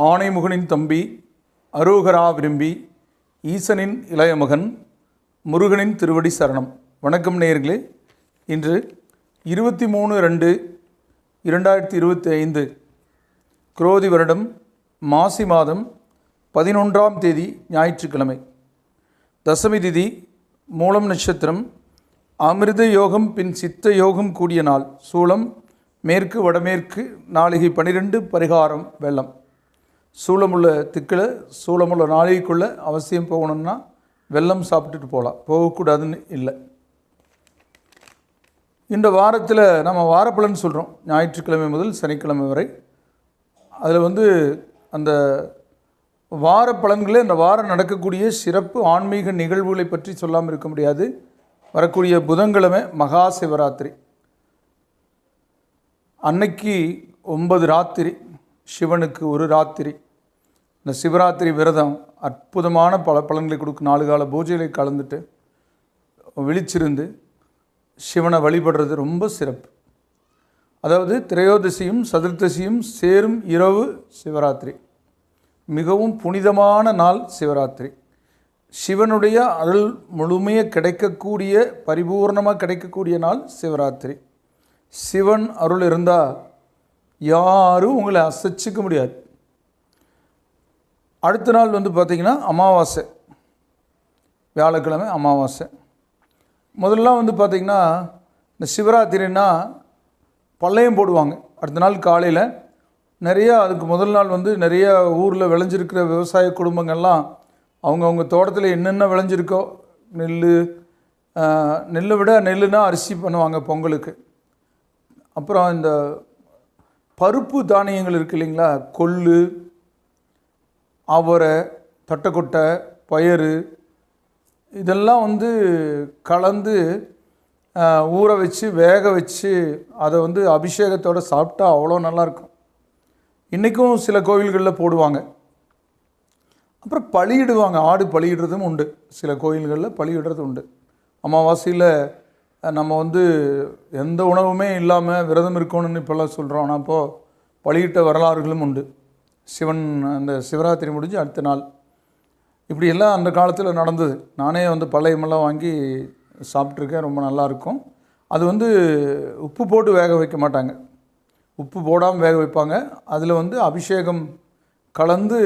ஆனைமுகனின் தம்பி அரோகரா விரும்பி ஈசனின் இளைய மகன் முருகனின் திருவடி சரணம். வணக்கம் நேயர்களே. இன்று இருபத்தி மூணு ரெண்டு இரண்டாயிரத்தி இருபத்தி ஐந்து குரோதி வருடம் மாசி மாதம் பதினொன்றாம் தேதி ஞாயிற்றுக்கிழமை. தசமி திதி மூலம் நட்சத்திரம் அமிர்த யோகம் பின் சித்த யோகம் கூடிய நாள். சூலம் மேற்கு வடமேற்கு நாளிகை பனிரெண்டு பரிகாரம் வெள்ளம். சூளமுள்ள திக்கில் சூளமுள்ள நாளைக்குள்ளே அவசியம் போகணும்னா வெள்ளம் சாப்பிட்டுட்டு போகலாம். போகக்கூடாதுன்னு இல்லை. இந்த வாரத்தில் நம்ம வாரப்பலன் சொல்கிறோம் ஞாயிற்றுக்கிழமை முதல் சனிக்கிழமை வரை. அதில் வந்து அந்த வார பலன்களே அந்த வாரம் நடக்கக்கூடிய சிறப்பு ஆன்மீக நிகழ்வுகளை பற்றி சொல்லாமல் இருக்க முடியாது. வரக்கூடிய புதன்கிழமை மகா சிவராத்திரி. அன்னைக்கு ஒன்பது ராத்திரி சிவனுக்கு ஒரு ராத்திரி. இந்த சிவராத்திரி விரதம் அற்புதமான பல பலன்களை கொடுக்கும் நாலு கால பூஜைகளை கலந்துட்டு விழிச்சிருந்து சிவனை வழிபடுறது ரொம்ப சிறப்பு. அதாவது திரையோதசியும் சதுர்த்தசியும் சேரும் இரவு சிவராத்திரி. மிகவும் புனிதமான நாள் சிவராத்திரி. சிவனுடைய அருள் முழுமையாக கிடைக்கக்கூடிய பரிபூர்ணமாக கிடைக்கக்கூடிய நாள் சிவராத்திரி. சிவன் அருள் இருந்தால் யாரும் உங்களை அசைச்சிக்க முடியாது. அடுத்த நாள் வந்து பார்த்திங்கன்னா அமாவாசை. வியாழக்கிழமை அமாவாசை. முதல்லாம் வந்து பார்த்திங்கன்னா இந்த சிவராத்திரின்னா பள்ளையம் போடுவாங்க. அடுத்த நாள் காலையில் நிறையா அதுக்கு முதல் நாள் வந்து நிறைய ஊரில் விளைஞ்சிருக்கிற விவசாய குடும்பங்கள்லாம் அவங்கவுங்க தோட்டத்தில் என்னென்ன விளைஞ்சிருக்கோ நெல் நெல்லை விட நெல்லுனா அரிசி பண்ணுவாங்க பொங்கலுக்கு. அப்புறம் இந்த பருப்பு தானியங்கள் இருக்கு இல்லைங்களா? கொள்ளு அவரை தட்டைக்கொட்டை பயறு இதெல்லாம் வந்து கலந்து ஊற வச்சு வேக வச்சு அதை வந்து அபிஷேகத்தோடு சாப்பிட்டா அவ்வளோ நல்லாயிருக்கும். இன்றைக்கும் சில கோவில்களில் போடுவாங்க. அப்புறம் பழியிடுவாங்க ஆடு பழியிடுறதும் உண்டு. சில கோயில்களில் பழியிடுறது உண்டு. அமாவாசையில் நம்ம வந்து எந்த உணவுமே இல்லாமல் விரதம் இருக்கணும்னு இப்போல்லாம் சொல்கிறோம் ஆனால் அப்போது பழியிட்ட வரலாறுகளும் உண்டு. சிவன் அந்த சிவராத்திரி முடிஞ்சு அடுத்த நாள். இப்படியெல்லாம் அந்த காலத்தில் நடந்தது. நானே வந்து பழையமெல்லாம் வாங்கி சாப்பிட்ருக்கேன் ரொம்ப நல்லாயிருக்கும். அது வந்து உப்பு போட்டு வேக வைக்க மாட்டாங்க. உப்பு போடாமல் வேக வைப்பாங்க. அதில் வந்து அபிஷேகம் கலந்து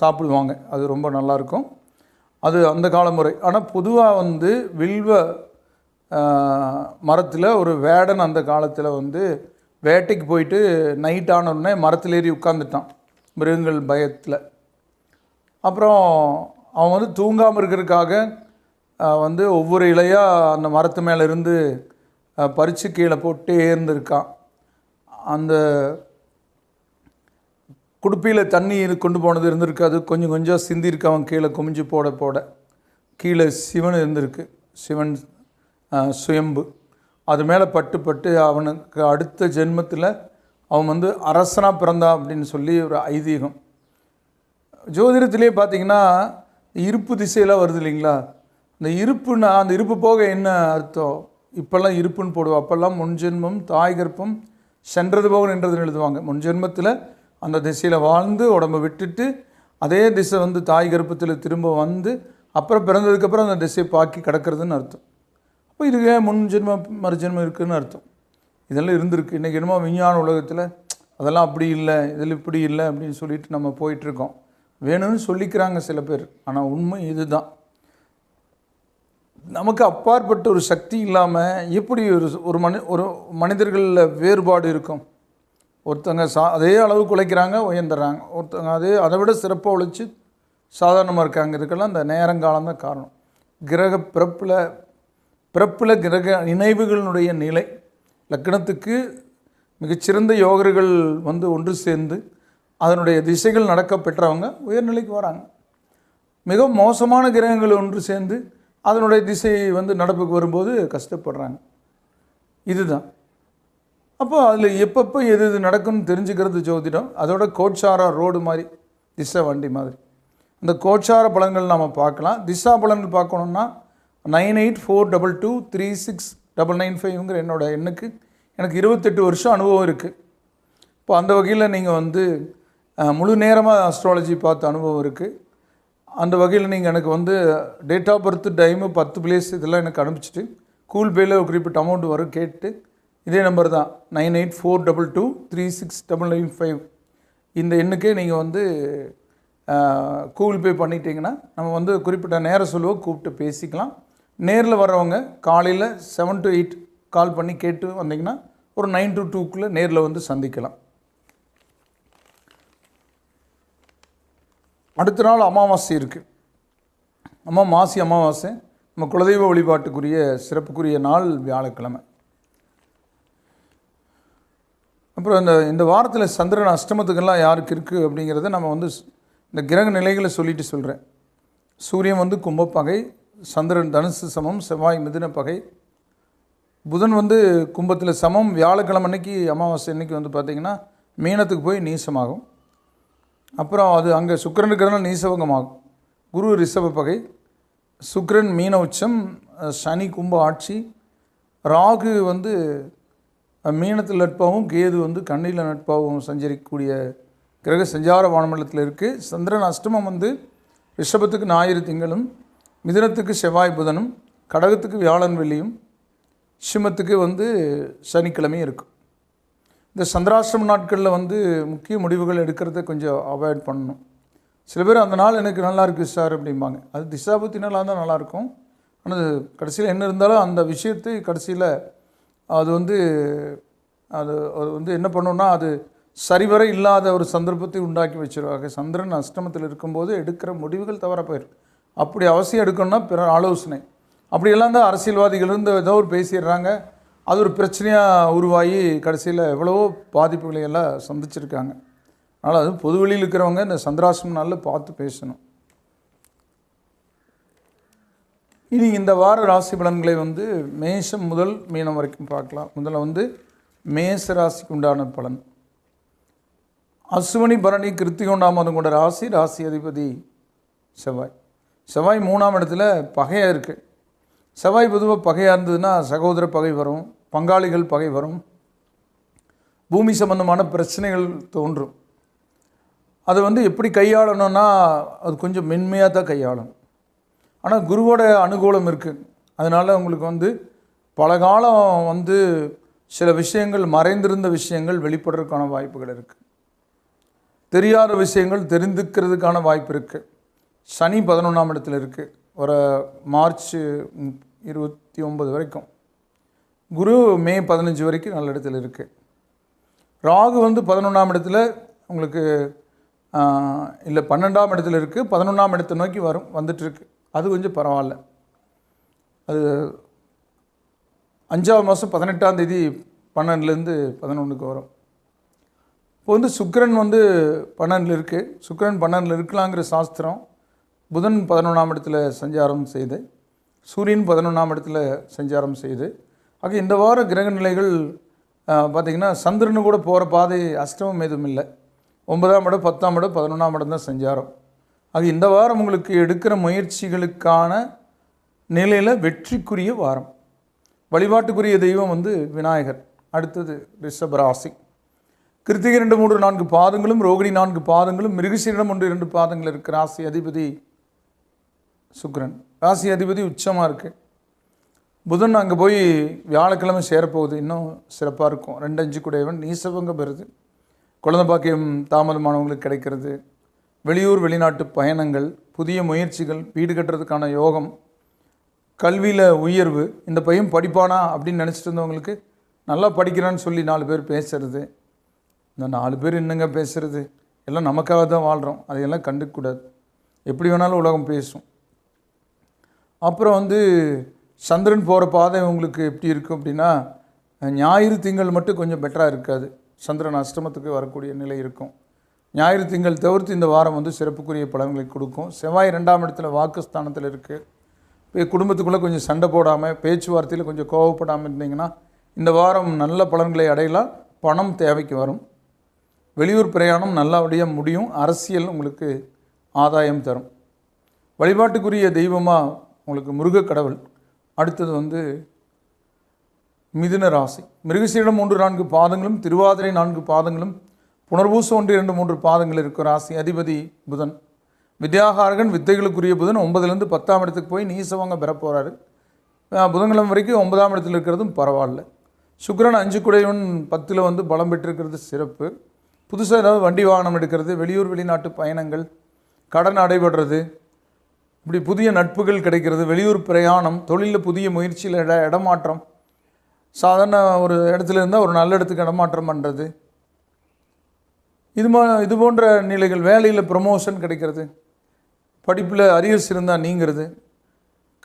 சாப்பிடுவாங்க. அது ரொம்ப நல்லாயிருக்கும். அது அந்த கால முறை ஆனால் பொதுவாக வந்து வில்வ மரத்தில் ஒரு வேடன் அந்த காலத்தில் வந்து வேட்டைக்கு போயிட்டு நைட் ஆனோடனே மரத்தில் ஏறி உட்காந்துட்டான் மிருகங்கள் பயத்தில். அப்புறம் அவன் வந்து தூங்காமல் இருக்கிறதுக்காக வந்து ஒவ்வொரு இலையாக அந்த மரத்து மேலே இருந்து பறித்து கீழே போட்டே இருந்திருக்கான். அந்த குடுப்பியில் தண்ணி கொண்டு போனது இருந்திருக்காது. கொஞ்சம் கொஞ்சம் சிந்திருக்கு அவன் கீழே குமிஞ்சு போட போட. கீழே சிவன் இருந்திருக்கு. சிவன் சுயம்பு. அது மேலே பட்டு பட்டு அவனுக்கு அடுத்த ஜென்மத்தில் அவன் வந்து அரசனாக பிறந்தான் அப்படின்னு சொல்லி ஒரு ஐதீகம். ஜோதிடத்திலே பார்த்தீங்கன்னா இருப்பு திசையெல்லாம் வருது இல்லைங்களா? அந்த இருப்புன்னா அந்த இருப்பு போக என்ன அர்த்தம்? இப்போல்லாம் இருப்புன்னு போடுவோம் அப்போல்லாம் முன்ஜென்மம் தாய் கர்ப்பம் சென்றது போக நின்றதுன்னு எழுதுவாங்க. முன்ஜென்மத்தில் அந்த திசையில் வாழ்ந்து உடம்பை விட்டுட்டு அதே திசை வந்து தாய் கர்ப்பத்தில் திரும்ப வந்து அப்புறம் பிறந்ததுக்கப்புறம் அந்த திசையை பாக்கி கிடக்கிறதுன்னு அர்த்தம். அப்போ இதுக்கு ஏன் முன் ஜென்மம் மறுஜென்மம் இருக்குதுன்னு அர்த்தம். இதெல்லாம் இருந்திருக்கு. இன்றைக்கி என்னமோ விஞ்ஞான உலகத்தில் அதெல்லாம் அப்படி இல்லை இதில் இப்படி இல்லை அப்படின்னு சொல்லிட்டு நம்ம போயிட்டுருக்கோம். வேணும்னு சொல்லிக்கிறாங்க சில பேர். ஆனால் உண்மை இதுதான். நமக்கு அப்பாற்பட்ட ஒரு சக்தி இல்லாமல் எப்படி ஒரு ஒரு மனி ஒரு மனிதர்களில் வேறுபாடு இருக்கும்? ஒருத்தங்க சா அதே அளவு குலைக்கிறாங்க உயர்ந்துடுறாங்க ஒருத்தங்க அதே அதை விட சிறப்பாக உழைச்சி சாதாரணமாக இருக்காங்க. இதுக்கெல்லாம் இந்த நேரங்காலம் தான் காரணம். கிரக பிறப்பில் பிறப்பில் கிரக நினைவுகளினுடைய நிலை லக்னத்துக்கு மிகச்சிறந்த யோகர்கள் வந்து ஒன்று சேர்ந்து அதனுடைய திசைகள் நடக்க பெற்றவங்க உயர்நிலைக்கு வராங்க. மிக மோசமான கிரகங்கள் ஒன்று சேர்ந்து அதனுடைய திசை வந்து நடப்புக்கு வரும்போது கஷ்டப்படுறாங்க. இதுதான். அப்போ அதில் எப்பப்போ எது எது நடக்கும்னு தெரிஞ்சுக்கிறது ஜோதிடம். அதோட கோட்சாரா ரோடு மாதிரி திசை வண்டி மாதிரி. அந்த கோட்சார பலன்கள் நாம் பார்க்கலாம். திசா பலன்கள் பார்க்கணுன்னா nine eight four double two three six double nine ஃபைவ்ங்கிற என்னோட எண்ணுக்கு எனக்கு இருபத்தெட்டு வருஷம் அனுபவம் இருக்குது இப்போ அந்த வகையில் நீங்கள் வந்து முழு நேரமாக அஸ்ட்ராலஜி பார்த்த அனுபவம் இருக்குது அந்த வகையில் நீங்கள் எனக்கு வந்து டேட் ஆஃப் பர்த் டைமு பத்து பிளேஸ் இதெல்லாம் எனக்கு அனுப்பிச்சிட்டு கூல் பேயில் ஒரு குறிப்பிட்ட அமௌண்ட் வரும் கேட்டு இதே நம்பர் தான் nine eight four double two three six double nine five. இந்த எண்ணுக்கே நீங்கள் வந்து கூகுள் பே பண்ணிட்டீங்கன்னா நம்ம வந்து குறிப்பிட்ட நேரம் சொல்லுவோம் கூப்பிட்டு பேசிக்கலாம். நேரில் வர்றவங்க காலையில் செவன் டு எயிட் கால் பண்ணி கேட்டு வந்தீங்கன்னா ஒரு நைன் டு டூக்குள்ளே நேரில் வந்து சந்திக்கலாம். அடுத்த நாள் அமாவாசை இருக்குது அம்மா மாசி அமாவாசை. நம்ம குலதெய்வ வழிபாட்டுக்குரிய சிறப்புக்குரிய நாள் வியாழக்கிழமை. அப்புறம் இந்த இந்த வாரத்தில் சந்திரன் அஷ்டமத்துக்கெல்லாம் யாருக்கு இருக்குது அப்படிங்கிறத நம்ம வந்து இந்த கிரக நிலைகளை சொல்லிட்டு சொல்கிறேன் சூரியன் வந்து கும்பப்பகை சந்திரன் தனுசு சமம் செவ்வாய் மிதுன பகை. புதன் வந்து கும்பத்தில் சமம். வியாழக்கிழமை அன்னைக்கு அமாவாசை அன்னைக்கு வந்து பார்த்திங்கன்னா மீனத்துக்கு போய் நீசமாகும். அப்புறம் அது அங்கே சுக்கிரன் இருக்கிறனால நீசவங்கமாகும் குரு ரிஷப பகை. சுக்கரன் மீன உச்சம் சனி கும்ப ஆட்சி. ராகு வந்து மீனத்தில் நட்பாகவும் கேது வந்து கண்ணியில் நட்பாகவும் சஞ்சரிக்கக்கூடிய கிரக சஞ்சார வானமண்டலத்தில் இருக்குது சந்திரன் அஷ்டமம் வந்து ரிஷபத்துக்கு ஞாயிறு திங்களும் மிதனத்துக்கு செவ்வாய் புதனும் கடகத்துக்கு வியாழன் வெள்ளியும் சிம்மத்துக்கு வந்து சனிக்கிழமையும் இருக்கும் இந்த சந்திராசிரம நாட்களில் வந்து முக்கிய முடிவுகள் எடுக்கிறத கொஞ்சம் அவாய்ட் பண்ணணும். சில பேர் அந்த நாள் எனக்கு நல்லா இருக்குது சார் அப்படிம்பாங்க. அது திசாபுத்தி நாளாக தான் நல்லாயிருக்கும் ஆனால் கடைசியில் என்ன இருந்தாலும் அந்த விஷயத்தை கடைசியில் அது வந்து அது அது வந்து என்ன பண்ணுன்னா அது சரிவர இல்லாத ஒரு சந்தர்ப்பத்தை உண்டாக்கி வச்சிருவாங்க. சந்திரன் அஷ்டமத்தில் இருக்கும்போது எடுக்கிற முடிவுகள் தவற போயிடும் அப்படி அவசியம் எடுக்கணும்னா பிற ஆலோசனை. அப்படியெல்லாம் தான் அரசியல்வாதிகள் இருந்து ஏதோ ஒரு பேசிடுறாங்க. அது ஒரு பிரச்சனையாக உருவாகி கடைசியில் எவ்வளவோ பாதிப்புகளை எல்லாம் சந்திச்சிருக்காங்க. அதனால் அது பொது வெளியில் இருக்கிறவங்க இந்த சந்திராசிரம நாளில் பார்த்து பேசணும். இனி இந்த வார ராசி பலன்களை வந்து மேஷம் முதல் மீனம் வரைக்கும் பார்க்கலாம். முதல்ல வந்து மேச ராசிக்கு உண்டான பலன். அசுவனி பரணி கிருத்திகை மாதம் கொண்ட ராசி ராசி அதிபதி செவ்வாய். செவ்வாய் மூணாம் இடத்துல பகையாக இருக்குது செவ்வாய் பொதுவாக பகையாக இருந்ததுன்னா சகோதர பகை வரும் பங்காளிகள் பகை வரும். பூமி சம்பந்தமான பிரச்சனைகள் தோன்றும். அதை வந்து எப்படி கையாளணும்னா அது கொஞ்சம் மென்மையாக தான் கையாளணும் ஆனால் குருவோட அனுகூலம் இருக்குது அதனால் உங்களுக்கு வந்து பல காலம் வந்து சில விஷயங்கள் மறைந்திருந்த விஷயங்கள் வெளிப்படுறதுக்கான வாய்ப்புகள் இருக்குது தெரியாத விஷயங்கள் தெரிந்துக்கிறதுக்கான வாய்ப்பு இருக்குது சனி பதினொன்றாம் இடத்துல இருக்குது வர மார்ச் இருபத்தி ஒன்பது வரைக்கும். குரு மே பதினஞ்சு வரைக்கும் நல்ல இடத்துல இருக்குது ராகு வந்து பதினொன்றாம் இடத்துல உங்களுக்கு இல்லை பன்னெண்டாம் இடத்துல இருக்குது பதினொன்றாம் இடத்தை நோக்கி வரும் வந்துட்டுருக்கு. அது கொஞ்சம் பரவாயில்ல. அது அஞ்சாவது மாதம் பதினெட்டாம் தேதி பன்னெண்டுலேருந்து பதினொன்றுக்கு வரும். இப்போ வந்து சுக்கரன் வந்து பன்னெண்டில் இருக்குது சுக்கரன் பன்னெண்டில் இருக்கலாங்கிற சாஸ்திரம் புதன் பதினொன்றாம் இடத்துல சஞ்சாரம் செய்து சூரியன் பதினொன்றாம் இடத்துல சஞ்சாரம் செய்து ஆக இந்த வார கிரக நிலைகள் பார்த்திங்கன்னா சந்திரனு கூட போகிற பாதை அஷ்டமம் எதுவும் இல்லை. ஒன்பதாம் இடம் பத்தாம் இடம் பதினொன்றாம் இடம் தான் சஞ்சாரம். ஆக இந்த வாரம் உங்களுக்கு எடுக்கிற முயற்சிகளுக்கான நிலையில் வெற்றிக்குரிய வாரம். வழிபாட்டுக்குரிய தெய்வம் வந்து விநாயகர் அடுத்தது ரிஷபராசி கிருத்திகை ரெண்டு மூன்று நான்கு பாதங்களும் ரோகிணி நான்கு பாதங்களும் மிருகசீரிடம் ஒன்று இரண்டு பாதங்கள் இருக்கிற ராசி அதிபதி சுக்ரன். ராசி அதிபதி உச்சமாக இருக்குது புதன் அங்கே போய் வியாழக்கிழமை சேரப்போகுது. இன்னும் சிறப்பாக இருக்கும். ரெண்டு அஞ்சு குடையவன் நீசவங்க பெறுது. குழந்தை பாக்கியம் தாமதமானவங்களுக்கு கிடைக்கிறது. வெளியூர் வெளிநாட்டு பயணங்கள் புதிய முயற்சிகள் வீடு கட்டுறதுக்கான யோகம் கல்வியில் உயர்வு இந்த பையன் படிப்பானா அப்படின்னு நினச்சிட்டு இருந்தவங்களுக்கு நல்லா படிக்கிறான்னு சொல்லி நாலு பேர் பேசுறது. இந்த நாலு பேர் என்னங்க பேசுறது? எல்லாம் நமக்காக தான் வாழ்கிறோம் அதையெல்லாம் கண்டுக்கக்கூடாது எப்படி வேணாலும் உலகம் பேசும். அப்புறம் வந்து சந்திரன் போகிற பாதை உங்களுக்கு எப்படி இருக்கும் அப்படின்னா ஞாயிறு திங்கள் மட்டும் கொஞ்சம் பெட்டராக இருக்காது. சந்திரன் அஷ்டமத்துக்கு வரக்கூடிய நிலை இருக்கும். ஞாயிறு திங்கள் தவிர்த்து இந்த வாரம் வந்து சிறப்புக்குரிய பலன்களை கொடுக்கும். செவ்வாய் ரெண்டாம் இடத்துல வாக்குஸ்தானத்தில் இருக்குது இப்போ குடும்பத்துக்குள்ளே கொஞ்சம் சண்டை போடாமல் பேச்சுவார்த்தையில் கொஞ்சம் கோவப்படாமல் இருந்தீங்கன்னா இந்த வாரம் நல்ல பலன்களை அடையலாம். பணம் தேவைக்கு வரும். வெளியூர் பிரயாணம் நல்லபடியாக முடியும். அரசியல் உங்களுக்கு ஆதாயம் தரும். வழிபாட்டுக்குரிய தெய்வமாக உங்களுக்கு முருகக் கடவுள் அடுத்தது வந்து மிதுன ராசி. மிருகசீடம் மூன்று நான்கு பாதங்களும் திருவாதிரை நான்கு பாதங்களும் புனர்பூசம் ஒன்று இரண்டு மூன்று பாதங்கள் இருக்கும் ராசி. அதிபதி புதன். வித்யாகாரகன் வித்தைகளுக்குரிய புதன் ஒன்பதுலேருந்து பத்தாம் இடத்துக்கு போய் நீசவங்க பெற போகிறாரு புதன்கிழமை வரைக்கும் ஒன்பதாம் இடத்துல இருக்கிறதும் பரவாயில்ல. சுக்கரன் அஞ்சு குடையவன் பத்தில் வந்து பலம் பெற்றிருக்கிறது சிறப்பு. புதுசாக ஏதாவது வண்டி வாகனம் எடுக்கிறது வெளியூர் வெளிநாட்டு பயணங்கள் கடன் அடைபடுறது இப்படி புதிய நட்புகள் கிடைக்கிறது வெளியூர் பிரயாணம் தொழிலில் புதிய முயற்சியில் இட இடமாற்றம். சாதாரண ஒரு இடத்துல இருந்தால் ஒரு நல்ல இடத்துக்கு இடமாற்றம் பண்ணுறது இது மா இது போன்ற நிலைகள் வேலையில் ப்ரமோஷன் கிடைக்கிறது. படிப்பில் அரியர்ஸ் இருந்தால் நீங்கிறது.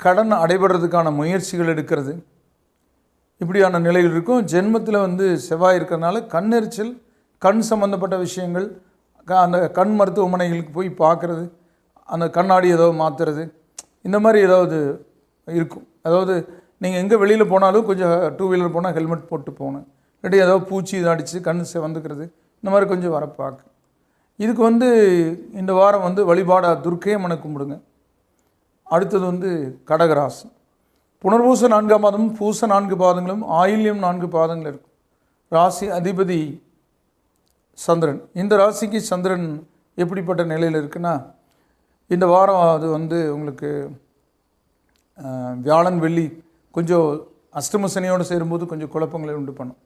கடன் அடைபடுறதுக்கான முயற்சிகள் எடுக்கிறது. இப்படியான நிலைகள் இருக்கும். ஜென்மத்தில் வந்து செவ்வாய் இருக்கிறதுனால கண்ணெரிச்சல் கண் சம்மந்தப்பட்ட விஷயங்கள் அந்த கண் மருத்துவமனைகளுக்கு போய் பார்க்குறது. அந்த கண்ணாடி ஏதோ மாற்றுறது இந்த மாதிரி ஏதாவது இருக்கும். அதாவது நீங்கள் எங்கே வெளியில் போனாலும் கொஞ்சம் டூ வீலர் போனால் ஹெல்மெட் போட்டு போகணும். இல்லாட்டி ஏதோ பூச்சி இதை அடித்து கண் செவந்துக்கிறது இந்த மாதிரி கொஞ்சம் வர பார்க்கு. இதுக்கு வந்து இந்த வாரம் வந்து வழிபாடாக துர்க்கை அம்மனை கும்பிடுங்க அடுத்தது வந்து கடகராசி புனர்பூச நான்காம் பாதமும் பூச நான்கு பாதங்களும் ஆயில்யம் நான்கு பாதங்கள் இருக்கும். ராசி அதிபதி சந்திரன். இந்த ராசிக்கு சந்திரன் எப்படிப்பட்ட நிலையில் இருக்குன்னா இந்த வாரம் அது வந்து உங்களுக்கு வியாழன் வெள்ளி கொஞ்சம் அஷ்டம சனியோடு சேரும்போது கொஞ்சம் குழப்பங்களை உண்டு பண்ணும்.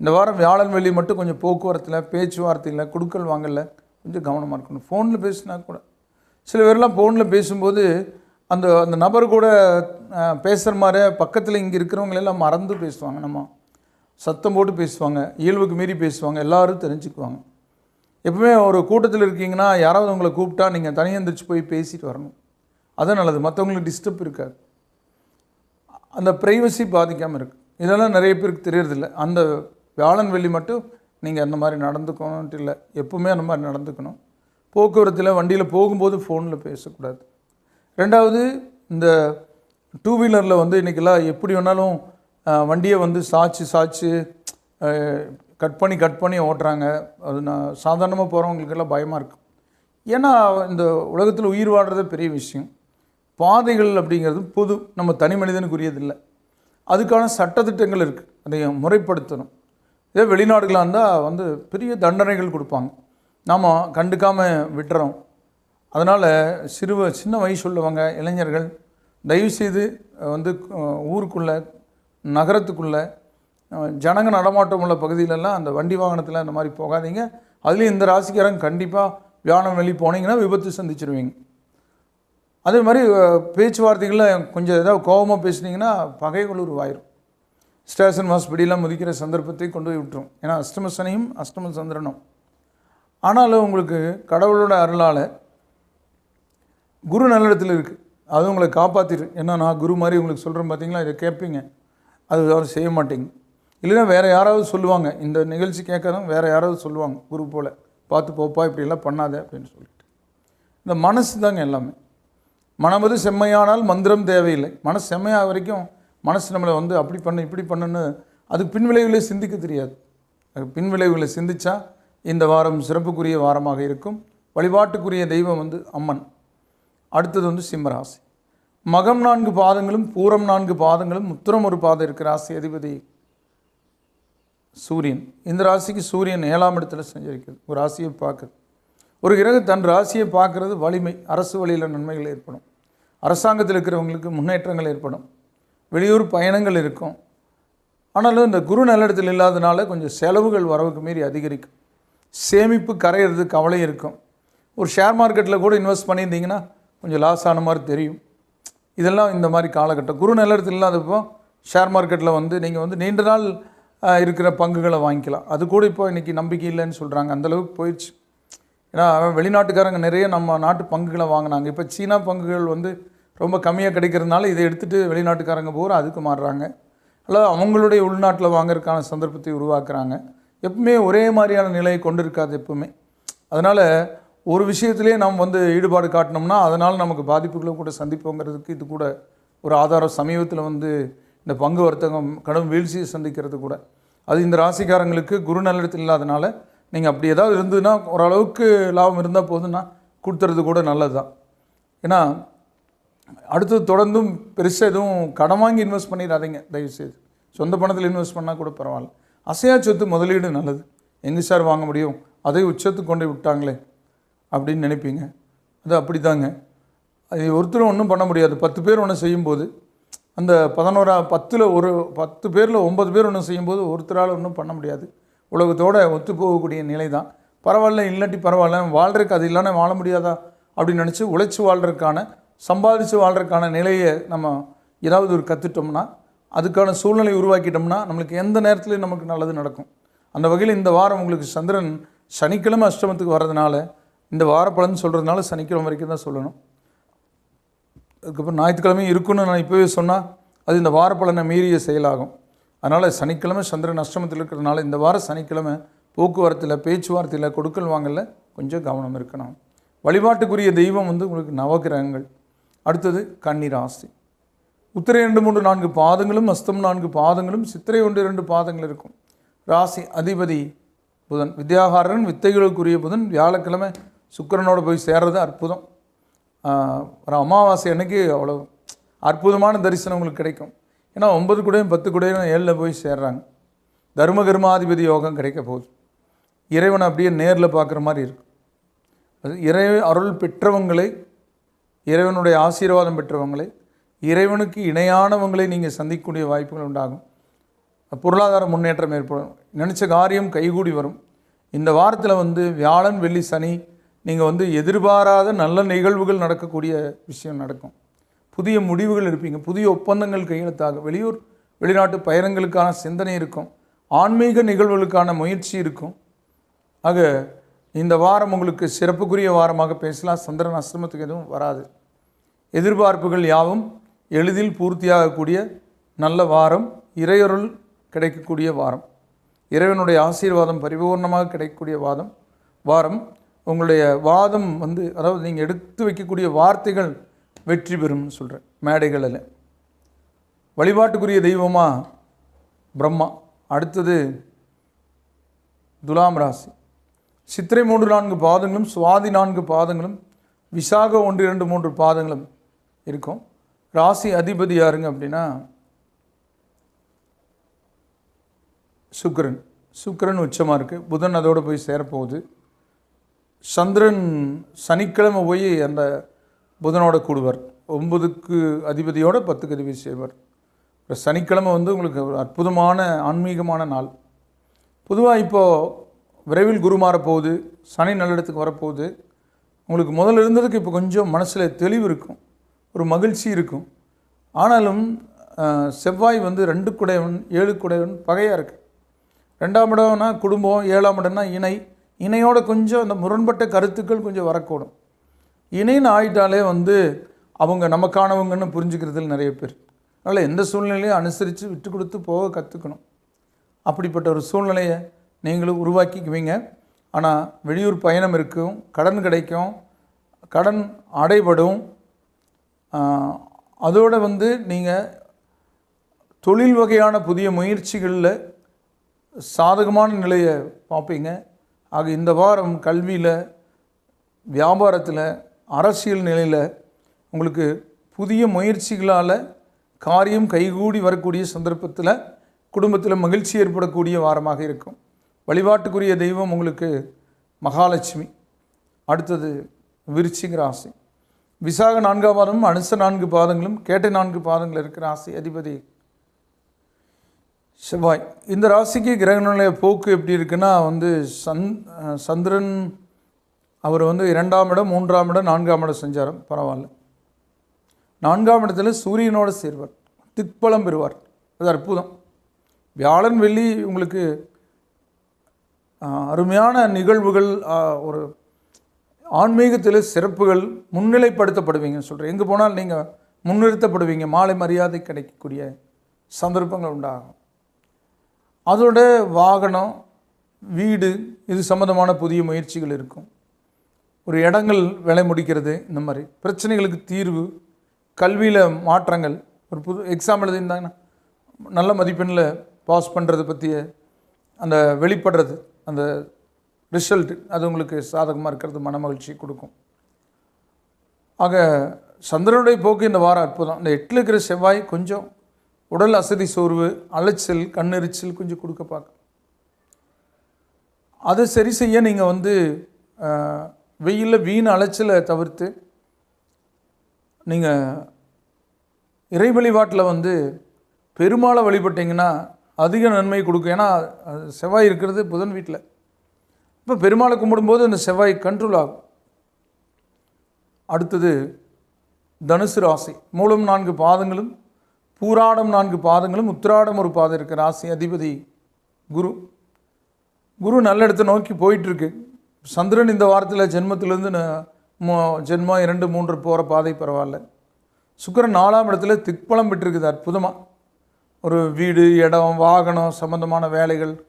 இந்த வாரம் வியாழன் வெள்ளி மட்டும் கொஞ்சம் போக்குவரத்தில் பேச்சுவார்த்தையில் கொடுக்கல் வாங்கல கொஞ்சம் கவனமாக இருக்கணும். ஃபோனில் பேசினா கூட. சில பேர்லாம் ஃபோனில் பேசும்போது அந்த அந்த நபர் கூட பேசுகிற மாதிரி பக்கத்தில் இங்கே இருக்கிறவங்களெல்லாம் மறந்து பேசுவாங்க. நம்ம சத்தம் போட்டு பேசுவாங்க. இயல்புக்கு மீறி பேசுவாங்க. எல்லாரும் தெரிஞ்சுக்குவாங்க. எப்பவுமே ஒரு கூட்டத்தில் இருக்கீங்கன்னா யாராவது உங்களை கூப்பிட்டா நீங்கள் தனியாக எந்திரிச்சு போய் பேசிட்டு வரணும். அதான் நல்லது. மற்றவங்களுக்கு டிஸ்டர்ப் இருக்காது. அந்த ப்ரைவசி பாதிக்காமல் இருக்கு. இதெல்லாம் நிறைய பேருக்கு தெரியறதில்ல. அந்த வியாழன் வெள்ளி மட்டும் நீங்கள் அந்த மாதிரி நடந்துக்கணும்ட்டு இல்லை. எப்பவுமே அந்த மாதிரி நடந்துக்கணும். போக்குவரத்தில் வண்டியில் போகும்போது ஃபோனில் பேசக்கூடாது. ரெண்டாவது இந்த டூ வீலரில் வந்து இன்றைக்கெல்லாம் எப்படி வேணாலும் வண்டியை வந்து சாய்ச்சி சாய்ச்சி கட் பண்ணி கட் பண்ணி ஓட்டுறாங்க. அது நான் சாதாரணமாக போகிறவங்களுக்கெல்லாம் பயமாக இருக்கும் ஏன்னா இந்த உலகத்தில் உயிர் வாழ்கிறதே பெரிய விஷயம். பாதைகள் அப்படிங்கிறது பொது நம்ம தனி மனிதனுக்குரியதில்லை. அதுக்கான சட்டத்திட்டங்கள் இருக்குது அதை முறைப்படுத்தணும். இதே வெளிநாடுகளாக இருந்தால் வந்து பெரிய தண்டனைகள் கொடுப்பாங்க. நாம் கண்டுக்காமல் விட்டுறோம். அதனால் சிறுவ சின்ன வயசு உள்ளவங்க இளைஞர்கள் தயவுசெய்து வந்து ஊருக்குள்ளே நகரத்துக்குள்ளே ஜனங்க நடமாட்டம் உள்ள பகுதியிலெல்லாம் அந்த வண்டி வாகனத்தில் அந்த மாதிரி போகாதீங்க. அதுலேயும் இந்த ராசிக்காரங்க கண்டிப்பாக வியாழன் வெளி போனீங்கன்னா விபத்து சந்திச்சிருவீங்க. அதே மாதிரி பேச்சுவார்த்தைகளில் கொஞ்சம் ஏதாவது கோபமாக பேசுனீங்கன்னா பகைகள் உருவாயிரும். ஸ்டேஷன் வாஸ்படியெல்லாம் முதிக்கிற சந்தர்ப்பத்தை கொண்டு போய் விட்டுரும். ஏன்னா அஷ்டம சனியும் அஷ்டம சந்திரனும். ஆனாலும் உங்களுக்கு கடவுளோட அருளால் குரு நல்லிடத்தில் இருக்குது அது உங்களை காப்பாற்றிரு ஏன்னா நான் குரு மாதிரி உங்களுக்கு சொல்கிறேன் பார்த்தீங்களா இதை கேட்பீங்க. அது யாரும் செய்ய மாட்டேங்க. இல்லைன்னா வேறு யாராவது சொல்லுவாங்க. இந்த நிகழ்ச்சி கேட்கறதும் வேறு யாராவது சொல்லுவாங்க. குரு போல் பார்த்து போப்பா இப்படியெல்லாம் பண்ணாத அப்படின்னு சொல்லிட்டு. இந்த மனசு தாங்க எல்லாமே. மனமது செம்மையானால் மந்திரம் தேவையில்லை. மனசு செம்மையாக வரைக்கும் மனசு நம்மளை வந்து அப்படி பண்ணு இப்படி பண்ணுன்னு அதுக்கு பின்விளைவுகளை சிந்திக்க தெரியாது. அது பின்விளைவுகளை சிந்தித்தா இந்த வாரம் சிறப்புக்குரிய வாரமாக இருக்கும். வழிபாட்டுக்குரிய தெய்வம் வந்து அம்மன். அடுத்தது வந்து சிம்மராசி மகம் நான்கு பாதங்களும் பூரம் நான்கு பாதங்களும் உத்திரம் ஒரு பாதம் இருக்கிற ராசி அதிபதி சூரியன். இந்த ராசிக்கு சூரியன் ஏழாம் இடத்துல செஞ்சிருக்கிறது ஒரு ராசியை பார்க்குறது ஒரு கிரக தன் ராசியை பார்க்கறது வலிமை. அரசு வழியில் நன்மைகள் ஏற்படும். அரசாங்கத்தில் இருக்கிறவங்களுக்கு முன்னேற்றங்கள் ஏற்படும். வெளியூர் பயணங்கள் இருக்கும். ஆனாலும் இந்த குரு நல்லிடத்தில் இல்லாதனால கொஞ்சம் செலவுகள் வரவுக்கு மீறி அதிகரிக்கும். சேமிப்பு கரையிறது கவலை இருக்கும். ஒரு ஷேர் மார்க்கெட்டில் கூட இன்வெஸ்ட் பண்ணியிருந்தீங்கன்னா கொஞ்சம் லாஸ் ஆன மாதிரி தெரியும். இதெல்லாம் இந்த மாதிரி காலகட்டம். குரு நல்லிடத்தில் இல்லாதப்போ ஷேர் மார்க்கெட்டில் வந்து நீங்கள் வந்து நீண்ட நாள் இருக்கிற பங்குகளை வாங்கிக்கலாம். அது கூட இப்போ இன்றைக்கி நம்பிக்கை இல்லைன்னு சொல்கிறாங்க அந்தளவுக்கு போயிடுச்சு. ஏன்னா வெளிநாட்டுக்காரங்க நிறைய நம்ம நாட்டு பங்குகளை வாங்கினாங்க. இப்போ சீனா பங்குகள் வந்து ரொம்ப கம்மியாக கிடைக்கிறதுனால இதை எடுத்துகிட்டு வெளிநாட்டுக்காரங்க பூரா அதுக்கு மாறுறாங்க. அல்லது அவங்களுடைய உள்நாட்டில் வாங்குறதுக்கான சந்தர்ப்பத்தை உருவாக்குறாங்க. எப்பவுமே ஒரே மாதிரியான நிலையை கொண்டு இருக்காது எப்பவுமே. அதனால் ஒரு விஷயத்திலே நாம் வந்து ஈடுபாடு காட்டினோம்னா அதனால் நமக்கு பாதிப்புகளை கூட சந்திப்போங்கிறதுக்கு இது கூட ஒரு ஆதாரம். சமீபத்தில் வந்து இந்த பங்கு வர்த்தகம் கடும் வீழ்ச்சியை சந்திக்கிறது கூட. அது இந்த ராசிக்காரங்களுக்கு குரு நல்லிடத்தில் இல்லாதனால நீங்கள் அப்படி ஏதாவது இருந்ததுன்னா ஓரளவுக்கு லாபம் இருந்தால் போதுன்னா கொடுத்துறது கூட நல்லது தான் ஏன்னா அடுத்தது தொடர்ந்தும் பெருசாக எதுவும் கடன் வாங்கி இன்வெஸ்ட் பண்ணிடாதீங்க தயவுசெய்து. சொந்த பணத்தில் இன்வெஸ்ட் பண்ணால் கூட பரவாயில்ல. அசையா சொத்து முதலீடு நல்லது. எங்கே சார் வாங்க முடியும்? அதை உச்சத்துக்கு கொண்டு விட்டாங்களே அப்படின்னு நினைப்பீங்க. அது அப்படி தாங்க அது ஒருத்தரும் ஒன்றும் பண்ண முடியாது. பத்து பேர் ஒன்று செய்யும்போது அந்த பதினோரா பத்தில் ஒரு பத்து பேரில் ஒன்பது பேர் ஒன்று செய்யும்போது ஒருத்தரால் ஒன்றும் பண்ண முடியாது. உலகத்தோடு ஒத்து போகக்கூடிய நிலை தான் பரவாயில்ல இல்லாட்டி பரவாயில்ல வாழ்கிறதுக்கு அது இல்லைன்னா வாழ முடியாதா? அப்படின்னு நினச்சி உழைச்சி வாழ்கிறதுக்கான சம்பாதிச்சு வாழ்கிறதுக்கான நிலையை நம்ம ஏதாவது ஒரு கற்றுட்டோம்னா அதுக்கான சூழ்நிலை உருவாக்கிட்டோம்னா நம்மளுக்கு எந்த நேரத்துலையும் நமக்கு நல்லது நடக்கும். அந்த வகையில் இந்த வாரம் உங்களுக்கு சந்திரன் சனிக்கிழமை அஷ்டமத்துக்கு வர்றதுனால இந்த வார பலன் சொல்கிறதுனால சனிக்கிழமை வரைக்கும் தான் சொல்லணும். அதுக்கப்புறம் ஞாயிற்றுக்கிழமையும் இருக்குன்னு நான் இப்போவே சொன்னால் அது இந்த வார பலனை மீறிய செயலாகும். அதனால் சனிக்கிழமை சந்திரன் அஷ்டமத்தில் இருக்கிறதுனால இந்த வாரம் சனிக்கிழமை போக்குவரத்தில் பேச்சுவார்த்தையில் கொடுக்கல் வாங்கல கொஞ்சம் கவனம் இருக்கணும். வழிபாட்டுக்குரிய தெய்வம் வந்து உங்களுக்கு நவகிரகங்கள். அடுத்தது கன்னி ராசி. உத்திரை ரெண்டு மூன்று நான்கு பாதங்களும் அஸ்தம் நான்கு பாதங்களும் சித்திரை ஒன்று இரண்டு பாதங்கள் இருக்கும். ராசி அதிபதி புதன் வித்யாகாரன் வித்தைகளுக்குரிய புதன் வியாழக்கிழமை சுக்கரனோடு போய் சேர்றது அற்புதம். அமாவாசை அன்னைக்கு அவ்வளோ அற்புதமான தரிசனம் உங்களுக்கு கிடைக்கும். ஏன்னா ஒன்பது கூடையும் பத்து கூடையும் ஏழில் போய் சேர்றாங்க. தர்ம கர்மாதிபதி யோகம் கிடைக்க போகுது. இறைவனை அப்படியே நேரில் பார்க்குற மாதிரி இருக்கும். அது இறை அருள் பெற்றவங்களை இறைவனுடைய ஆசீர்வாதம் பெற்றவங்களை இறைவனுக்கு இணையானவங்களை நீங்கள் சந்திக்கக்கூடிய வாய்ப்புகள் உண்டாகும். பொருளாதார முன்னேற்றம் ஏற்படும். நினச்ச காரியம் கைகூடி வரும். இந்த வாரத்தில் வந்து வியாழன் வெள்ளி சனி நீங்கள் வந்து எதிர்பாராத நல்ல நிகழ்வுகள் நடக்கக்கூடிய விஷயம் நடக்கும். புதிய முடிவுகள் இருப்பீங்க புதிய ஒப்பந்தங்கள் கையெழுத்தாகும் வெளியூர் வெளிநாட்டு பயணங்களுக்கான சிந்தனை இருக்கும். ஆன்மீக நிகழ்வுகளுக்கான முயற்சி இருக்கும். ஆக இந்த வாரம் உங்களுக்கு சிறப்புக்குரிய வாரமாக பேசலாம். சந்திரன் அசிரமத்துக்கு எதுவும் வராது. எதிர்பார்ப்புகள் யாவும் எளிதில் பூர்த்தியாகக்கூடிய நல்ல வாரம் இறையருள் கிடைக்கக்கூடிய வாரம். இறைவனுடைய ஆசீர்வாதம் பரிபூர்ணமாக கிடைக்கக்கூடிய வாதம் வாரம் உங்களுடைய வாதம் வந்து அதாவது நீங்கள் எடுத்து வைக்கக்கூடிய வார்த்தைகள் வெற்றி பெறும்னு சொல்கிறேன் மேடைகளில். வழிபாட்டுக்குரிய தெய்வமாக பிரம்மா. அடுத்தது துலாம் ராசி. சித்திரை மூன்று நான்கு பாதங்களும் சுவாதி நான்கு பாதங்களும் விசாக ஒன்று இரண்டு மூன்று பாதங்களும் இருக்கும். ராசி அதிபதி யாருங்க அப்படின்னா சுக்கரன். சுக்கரன் உச்சமாக இருக்குது புதன் அதோடு போய் சேரப்போகுது. சந்திரன் சனிக்கிழமை போய் அந்த புதனோட கூடுவார். ஒன்பதுக்கு அதிபதியோட பத்துக்கு அதிபதி செய்வார். இப்போ சனிக்கிழமை வந்து உங்களுக்கு ஒரு அற்புதமான ஆன்மீகமான நாள். பொதுவாக இப்போது விரைவில் குரு மாறப்போகுது சனி நல்லிடத்துக்கு வரப்போகுது. உங்களுக்கு முதல்ல இருந்ததுக்கு இப்போ கொஞ்சம் மனசில் தெளிவு இருக்கும் ஒரு மகிழ்ச்சி இருக்கும். ஆனாலும் செவ்வாய் வந்து ரெண்டு குடையவன் ஏழு குடையவன் பகையாக இருக்குது ரெண்டாம் இடம்னா குடும்பம் ஏழாம் இடம்னா இணை. இணையோட கொஞ்சம் அந்த முரண்பட்ட கருத்துக்கள் கொஞ்சம் வரக்கூடும். இணைன்னு ஆயிட்டாலே வந்து அவங்க நமக்கானவங்கன்னு புரிஞ்சுக்கிறதுல நிறைய பேர். அதனால் எந்த சூழ்நிலையும் அனுசரித்து விட்டு கொடுத்து போக கற்றுக்கணும் அப்படிப்பட்ட ஒரு சூழ்நிலையை நீங்களும் உருவாக்கிக்குவீங்க. ஆனால் வெளியூர் பயணம் இருக்கும் கடன் கிடைக்கும் கடன் அடைபடும். அதோடு அதோட வந்து நீங்கள் தொழில் வகையான புதிய முயற்சிகளில் சாதகமான நிலையை பார்ப்பீங்க. ஆக இந்த வாரம் கல்வியில் வியாபாரத்தில் அரசியல் நிலையில் உங்களுக்கு புதிய முயற்சிகளால் காரியம் கைகூடி வரக்கூடிய சந்தர்ப்பத்தில் குடும்பத்தில் மகிழ்ச்சி ஏற்படக்கூடிய வாரமாக இருக்கும். வழிபாட்டுக்குரிய தெய்வம் உங்களுக்கு மகாலட்சுமி. அடுத்தது விருச்சிக ராசி. விசாக நான்காம் பாதமும் அனுச நான்கு பாதங்களும் கேட்ட நான்கு பாதங்கள் இருக்கிற ராசி அதிபதி செவ்வாய். இந்த ராசிக்கு கிரகங்களுடைய போக்கு எப்படி இருக்குன்னா வந்து சந் சந்திரன் அவர் வந்து இரண்டாம் இடம் மூன்றாம் இடம் நான்காம் இடம் செஞ்சார் பரவாயில்ல. நான்காம் இடத்துல சூரியனோட சேர்வார். திக்பலம் பெறுவார். அது அற்புதம். வியாழன் வெள்ளி உங்களுக்கு அருமையான நிகழ்வுகள் ஒரு ஆன்மீகத்தில் சிறப்புகள் முன்னிலைப்படுத்தப்படுவீங்கன்னு சொல்கிறேன் எங்கே போனாலும் நீங்கள் முன்னிறுத்தப்படுவீங்க. மாலை மரியாதை கிடைக்கக்கூடிய சந்தர்ப்பங்கள் உண்டாகும். அதோட வாகனம் வீடு இது சம்மந்தமான புதிய முயற்சிகள் இருக்கும். ஒரு இடங்கள் விலை முடிக்கிறது இந்த மாதிரி. பிரச்சனைகளுக்கு தீர்வு கல்வியில் மாற்றங்கள். ஒரு புது எக்ஸாம் எழுதியிருந்தாங்கன்னா நல்ல மதிப்பெண்ணில் பாஸ் பண்ணுறது பற்றிய அந்த வெளிப்படுறது அந்த ரிசல்ட் அது உங்களுக்கு சாதகமாக இருக்கிறது மன மகிழ்ச்சி கொடுக்கும். ஆக சந்திரனுடைய போக்கு இந்த வாரம் அற்புதம். இந்த எட்டில் இருக்கிற செவ்வாய் கொஞ்சம் உடல் அசதி சோர்வு அலைச்சல் கண்ணெரிச்சல் கொஞ்சம் கொடுக்க பார்க்க. அதை சரி செய்ய நீங்கள் வந்து வெயிலில் வீண் அலைச்சலை தவிர்த்து நீங்கள் இறை வழிபாட்டில் வந்து பெருமாளை வழிபட்டிங்கன்னா அதிக நன்மை கொடுக்கும். ஏன்னா அது செவ்வாய் இருக்கிறது புதன் வீட்டில் இப்போ பெருமாளை கும்பிடும்போது அந்த செவ்வாய் கண்ட்ரோல் ஆகும். அடுத்தது தனுசு ராசி. மூலம் நான்கு பாதங்களும் பூராடம் நான்கு பாதங்களும் உத்திராடம் ஒரு பாதம் இருக்குது ராசி அதிபதி குரு. குரு நல்ல இடத்தை நோக்கி போயிட்டுருக்கு. சந்திரன் இந்த வாரத்தில் ஜென்மத்திலேருந்து ந- ஜென்மம் இரண்டு மூன்று போகிற பாதை பரவாயில்ல. சுக்கரன் நாலாம் இடத்துல திக்பலம் விட்டுருக்குது அற்புதமாக ஒரு வீடு இடம் வாகனம் சம்பந்தமான வேலைகள்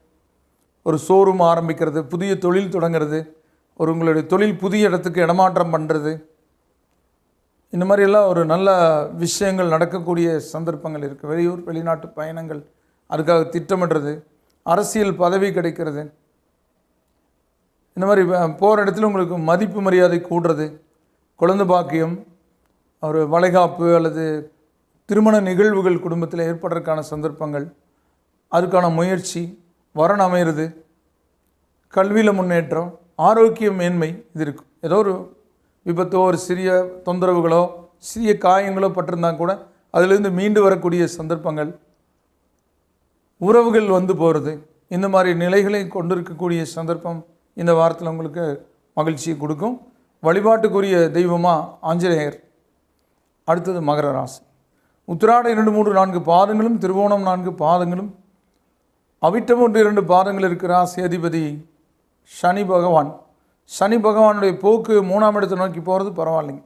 ஒரு ஷோரூம் ஆரம்பிக்கிறது புதிய தொழில் தொடங்குறது ஒரு உங்களுடைய தொழில் புதிய இடத்துக்கு இடமாற்றம் பண்ணுறது இந்த மாதிரியெல்லாம் ஒரு நல்ல விஷயங்கள் நடக்கக்கூடிய சந்தர்ப்பங்கள் இருக்குது வெளியூர் வெளிநாட்டு பயணங்கள் அதுக்காக திட்டமிடுறது அரசியல் பதவி கிடைக்கிறது. இந்த மாதிரி போகிற இடத்துல உங்களுக்கு மதிப்பு மரியாதை கூடுறது குழந்தை பாக்கியம் ஒரு வளைகாப்பு அல்லது திருமண நிகழ்வுகள் குடும்பத்தில் ஏற்படுறதுக்கான சந்தர்ப்பங்கள் அதுக்கான முயற்சி வரன் அமையிறது கல்வியில் முன்னேற்றம் ஆரோக்கிய மேன்மை இது இருக்கும் ஏதோ ஒரு விபத்தோ ஒரு சிறிய தொந்தரவுகளோ சிறிய காயங்களோ பட்டிருந்தால் கூட அதிலிருந்து மீண்டு வரக்கூடிய சந்தர்ப்பங்கள் உறவுகள் வந்து போகிறது இந்த மாதிரி நிலைகளை கொண்டிருக்கக்கூடிய சந்தர்ப்பம் இந்த வாரத்தில் உங்களுக்கு மகிழ்ச்சியை கொடுக்கும். வழிபாட்டுக்குரிய தெய்வமாக ஆஞ்சநேயர். அடுத்தது மகர ராசி. உத்திராட இரண்டு மூன்று நான்கு பாதங்களும் திருவோணம் நான்கு பாதங்களும். அவிட்டம் ஒன்று இரண்டு பாதங்கள் இருக்கிற ராசி அதிபதி சனி பகவான். சனி பகவானுடைய போக்கு மூணாம் இடத்தை நோக்கி போகிறது பரவாயில்லைங்க.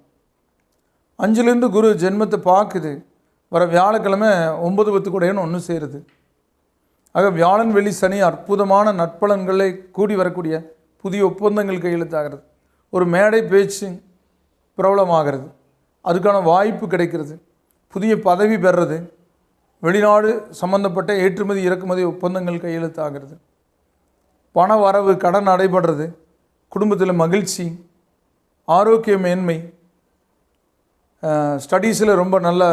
அஞ்சுலேருந்து குரு ஜென்மத்தை பார்க்குது. வர வியாழக்கிழமை ஒன்பது பத்து கூடையன்னு ஒன்று சேருது. ஆக வியாழன் வெள்ளி சனி அற்புதமான நற்பலன்களை கூடி வரக்கூடிய புதிய ஒப்பந்தங்கள் கையெழுத்தாகிறது. ஒரு மேடை பேச்சு பிரபலமாகிறது. அதுக்கான வாய்ப்பு கிடைக்கிறது. புதிய பதவி பெறுறது. வெளிநாடு சம்பந்தப்பட்ட ஏற்றுமதி இறக்குமதி ஒப்பந்தங்கள் கையெழுத்தாகிறது. பண வரவு கடன் நடைபெறது குடும்பத்தில் மகிழ்ச்சி ஆரோக்கிய மேன்மை ஸ்டடீஸில் ரொம்ப நல்ல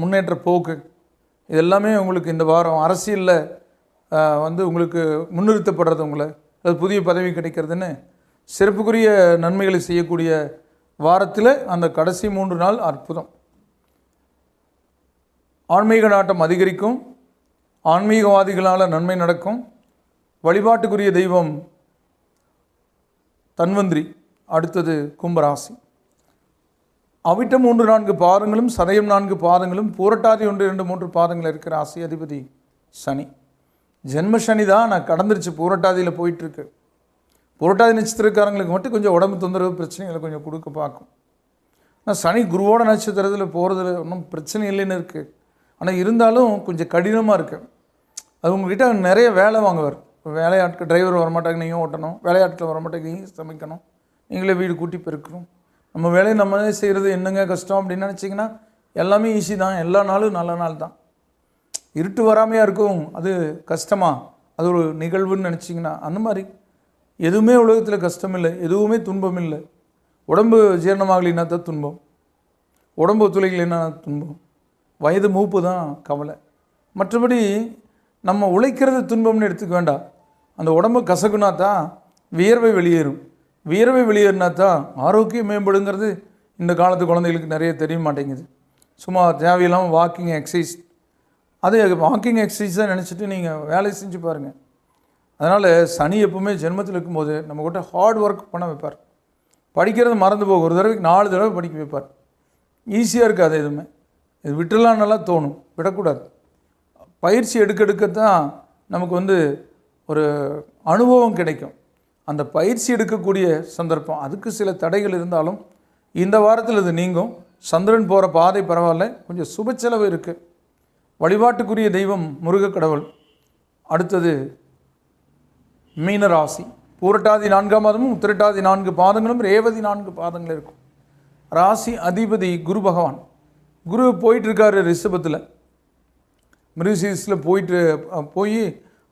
முன்னேற்ற போக்கு. இதெல்லாமே உங்களுக்கு இந்த வாரம் அரசியலில் வந்து உங்களுக்கு முன்னிறுத்தப்படுறது உங்களை. அது புதிய பதவி கிடைக்கிறதுன்னு சிறப்புக்குரிய நன்மைகளை செய்யக்கூடிய வாரத்தில் அந்த கடைசி மூன்று நாள் அற்புதம். ஆன்மீக நாட்டம் அதிகரிக்கும். ஆன்மீகவாதிகளால் நன்மை நடக்கும். வழிபாட்டுக்குரிய தெய்வம் தன்வந்திரி அடுத்தது கும்பராசி. அவிட்டம் மூன்று நான்கு பாதங்களும் சதயம் நான்கு பாதங்களும் பூரட்டாதி ஒன்று இரண்டு மூன்று பாதங்கள் இருக்கிற ராசி அதிபதி சனி. ஜென்ம சனி தான் நான் கடந்துருச்சு பூரட்டாதியில் போயிட்டுருக்கு. புரட்டாதி நட்சத்திரக்காரங்களுக்கு மட்டும் கொஞ்சம் உடம்பு தொந்தரவு பிரச்சனைகளை கொஞ்சம் கொடுக்க பார்க்கும். ஆனால் சனி குருவோட நட்சத்திரத்தில் போகிறதுல ஒன்றும் பிரச்சனை இல்லைன்னு இருக்குது ஆனால் இருந்தாலும் கொஞ்சம் கடினமாக இருக்குது அது உங்ககிட்ட நிறைய வேலை வாங்குவார். வேலையாட்கள் டிரைவர் வரமாட்டாங்க நீங்கள் ஓட்டணும். வேலையாட்கள் வரமாட்டாங்க நீங்கள் சமைக்கணும். நீங்களே வீடு கூட்டி பெருக்கணும். நம்ம வேலையை நம்மளே செய்கிறது என்னங்க கஷ்டம் அப்படின்னு நினச்சிங்கன்னா எல்லாமே ஈஸி தான். எல்லா நாளும் நல்ல நாள் தான். இருட்டு வராமையாக இருக்கும். அது கஷ்டமா? அது ஒரு நிகழ்வுன்னு நினச்சிங்கன்னா அந்த மாதிரி. எதுவுமே உலகத்தில் கஷ்டம் இல்லை எதுவுமே துன்பம் இல்லை உடம்பு ஜீரணமாகலைன்னா தான் துன்பம். உடம்பு ஒத்துழைக்கலைன்னா துன்பம். வயது மூப்பு தான் கவலை. மற்றபடி நம்ம உழைக்கிறது துன்பம்னு எடுத்துக்க வேண்டாம். அந்த உடம்பு கசக்குனா தான் வியர்வை வெளியேறும். வியர்வை வெளியேறினா தான் ஆரோக்கியம் மேம்படுங்கிறது இந்த காலத்து குழந்தைகளுக்கு நிறைய தெரிய மாட்டேங்குது. சும்மா தேவையில்லாமல் வாக்கிங் எக்ஸசைஸ் அது வாக்கிங் எக்ஸசைஸ் தான் நினச்சிட்டு நீங்கள் வேலை செஞ்சு பாருங்கள் அதனால் சனி எப்பவுமே ஜென்மத்தில் இருக்கும்போது நம்ம கிட்ட ஹார்ட் ஒர்க் பண்ண வைப்பார். படிக்கிறது மறந்து போகும். ஒரு தடவைக்கு நாலு தடவை படிக்க வைப்பார். ஈஸியாக இருக்காது எதுவுமே. இது விட்டுலாம் நல்லா தோணும். விடக்கூடாது. பயிற்சி எடுக்க எடுக்கத்தான் நமக்கு வந்து ஒரு அனுபவம் கிடைக்கும். அந்த பயிற்சி எடுக்கக்கூடிய சந்தர்ப்பம். அதுக்கு சில தடைகள் இருந்தாலும் இந்த வாரத்தில் இது நீங்கும். சந்திரன் போகிற பாதை பரவாயில்ல. கொஞ்சம் சுப செலவு இருக்குது வழிபாட்டுக்குரிய தெய்வம் முருகக்கடவுள் அடுத்தது மீனராசி பூரட்டாதி நான்காம் மாதமும் உத்திரட்டாதி நான்கு பாதங்களும் ரேவதி நான்கு பாதங்கள் இருக்கும். ராசி அதிபதி குரு பகவான். குரு போயிட்டுருக்காரு ரிஷபத்தில். மிருகசீரிஸில் போயிட்டு போய்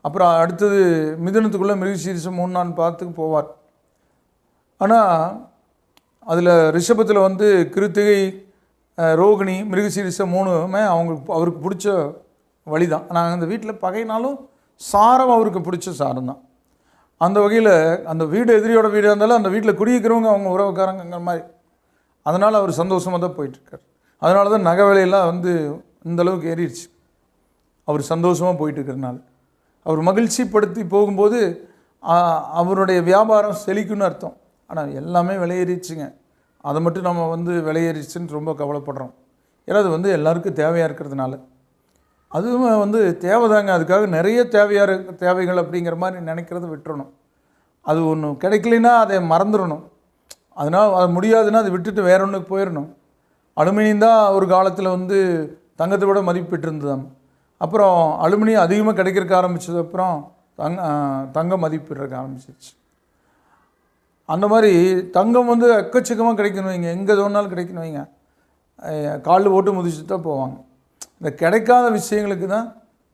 அப்புறம் அடுத்தது மிதுனத்துக்குள்ளே மிருகசீரிசம் மூணு நாள் பார்த்து போவார். ஆனால் அதில் ரிஷபத்தில் வந்து கிருத்திகை ரோகிணி மிருகசீரிசம் மூணுமே அவங்களுக்கு அவருக்கு பிடிச்ச வழி தான் நாங்கள் அந்த வீட்டில் பகைனாலும் சாரம் அவருக்கு பிடிச்ச சாரம் தான் அந்த வகையில் அந்த வீடு எதிரியோட வீடாக இருந்தாலும் அந்த வீட்டில் குடியிருக்கிறவங்க அவங்க உறவுக்காரங்கிற மாதிரி. அதனால் அவர் சந்தோஷமாக தான் போயிட்டுருக்கார். அதனால தான் நகை விலையெல்லாம் வந்து இந்தளவுக்கு ஏறிடுச்சு. அவர் சந்தோஷமாக போயிட்டுருக்கிறனால அவர் மகிழ்ச்சிப்படுத்தி போகும்போது அவருடைய வியாபாரம் செழிக்கும்னு அர்த்தம். ஆனால் எல்லாமே விலையேறிச்சுங்க அதை மட்டும் நம்ம வந்து விலையேறிச்சுன்னு ரொம்ப கவலைப்படுறோம். ஏன்னா அது வந்து எல்லாருக்கும் தேவையாக இருக்கிறதுனால. அதுவும் வந்து தேவைதாங்க. அதுக்காக நிறைய தேவையாக தேவைகள் அப்படிங்கிற மாதிரி நினைக்கிறத விட்டுறணும். அது ஒன்று கிடைக்கலைன்னா அதை மறந்துடணும். அதனால் அது முடியாதுன்னா அதை விட்டுட்டு வேற ஒன்றுக்கு போயிடணும். அலுமினியம் தான் ஒரு காலத்தில் வந்து தங்கத்தை விட மதிப்பிட்டு இருந்ததாம் அப்புறம் அலுமினியம் அதிகமாக கிடைக்கிறக்க ஆரம்பித்தது அப்புறம் தங்க தங்கம் மதிப்பிடுறதுக்கு ஆரம்பிச்சிருச்சு. அந்த மாதிரி தங்கம் வந்து எக்கச்சக்கமாக கிடைக்கணும் வைங்க. எங்கே தோணாலும் கிடைக்கணும் வைங்க. காலில் போட்டு முதிச்சுட்டு தான் போவாங்க. இந்த கிடைக்காத விஷயங்களுக்கு தான்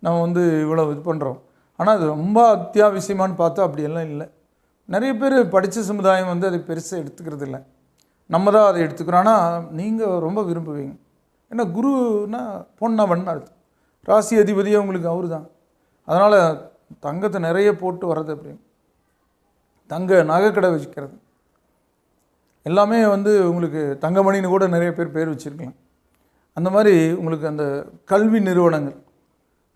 நம்ம வந்து இவ்வளோ இது பண்ணுறோம் ஆனால் அது ரொம்ப அத்தியாவசியமான்னு பார்த்தா அப்படியெல்லாம் இல்லை. நிறைய பேர் படித்த சமுதாயம் வந்து அதை பெருசாக எடுத்துக்கிறது இல்லை. நம்ம தான் அதை எடுத்துக்கிறோம். ஆனால் நீங்கள் ரொம்ப விரும்புவீங்க. ஏன்னா குருன்னா பொன்னவன் அர்த்தம். ராசி அதிபதியே உங்களுக்கு அவரு தான் அதனால் தங்கத்தை நிறைய போட்டு வர்றது அப்படின்னு தங்க நகைக்கடை வச்சுக்கிறது. எல்லாமே வந்து உங்களுக்கு தங்கமணின்னு கூட நிறைய பேர் பேர் வச்சுருக்கலாம். அந்த மாதிரி உங்களுக்கு அந்த கல்வி நிறுவனங்கள்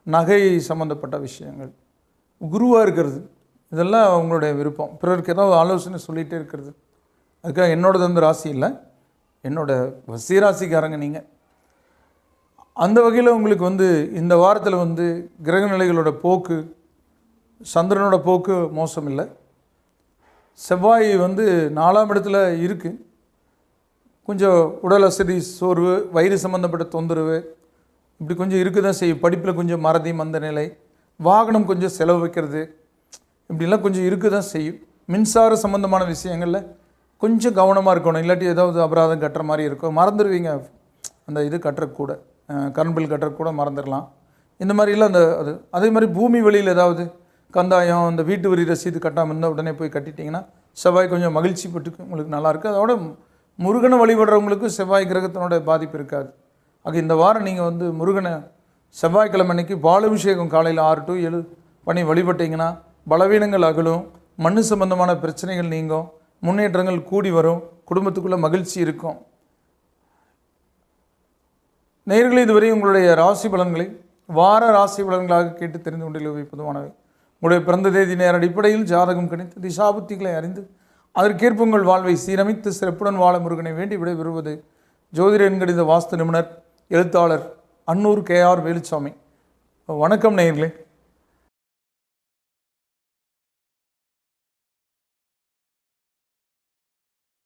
நகை சம்மந்தப்பட்ட விஷயங்கள் குருவாக இருக்கிறது. இதெல்லாம் உங்களுடைய விருப்பம். பிறருக்கு ஏதாவது ஆலோசனை சொல்லிகிட்டே இருக்கிறது. அதுக்காக என்னோடது வந்து ராசி இல்லை. என்னோட வசிராசிக்காரங்க நீங்கள் அந்த வகையில் உங்களுக்கு வந்து இந்த வாரத்தில் வந்து கிரக நிலைகளோட போக்கு சந்திரனோட போக்கு மோசம் இல்லை செவ்வாய் வந்து நாலாம் இடத்துல இருக்குது கொஞ்சம் உடல் அசதி சோர்வு வயிறு சம்மந்தப்பட்ட தொந்தரவு இப்படி கொஞ்சம் இருக்க தான் செய்யும். படிப்பில் கொஞ்சம் மறதி மந்த நிலை வாகனம் கொஞ்சம் செலவு வைக்கிறது இப்படிலாம் கொஞ்சம் இருக்க தான் செய்யும். மின்சார சம்மந்தமான விஷயங்களில் கொஞ்சம் கவனமாக இருக்கணும். இல்லாட்டி ஏதாவது அபராதம் கட்டுற மாதிரி இருக்கும். மறந்துடுவீங்க. அந்த இது கட்டுறக்கூட கரண்ட் பில் கட்டுறக்கூட மறந்துடலாம். இந்த மாதிரிலாம் அந்த அது அதே மாதிரி பூமி வெளியில் ஏதாவது கந்தாயம் அந்த வீட்டு வரி ரசீது கட்டாமல் இருந்தால் உடனே போய் கட்டிட்டிங்கன்னா செவ்வாய் கொஞ்சம் மகிழ்ச்சி பட்டு உங்களுக்கு நல்லாயிருக்கு அதோட முருகனை வழிபடுறவங்களுக்கு செவ்வாய் கிரகத்தினோட பாதிப்பு இருக்காது. ஆக இந்த வாரம் நீங்கள் வந்து முருகனை செவ்வாய்க்கிழமை அன்னைக்கு பாலாபிஷேகம் காலையில் ஆறு டு ஏழு பண்ணி வழிபட்டிங்கன்னா பலவீனங்கள் அகலும் மண்ணு சம்பந்தமான பிரச்சனைகள் நீங்கும் முன்னேற்றங்கள் கூடி வரும் குடும்பத்துக்குள்ளே மகிழ்ச்சி இருக்கும். நேர்களை இதுவரை உங்களுடைய ராசி பலன்களை வார ராசி பலன்களாக கேட்டு தெரிந்து கொண்டிருப்பவை பொதுவானவை. உங்களுடைய பிறந்த தேதி நேர அடிப்படையில் ஜாதகம் கணித்து திசாபுத்திகளை அறிந்து அதற்கேற்ப உங்கள் வாழ்வை சீரமைத்து சிறப்புடன் வாழ முருகனை வேண்டி விடைபெறுவது ஜோதிட எண்கணித வாஸ்து நிபுணர் எழுத்தாளர் அன்னூர் கே ஆர் வேலுச்சாமி. வணக்கம் நேயர்களே.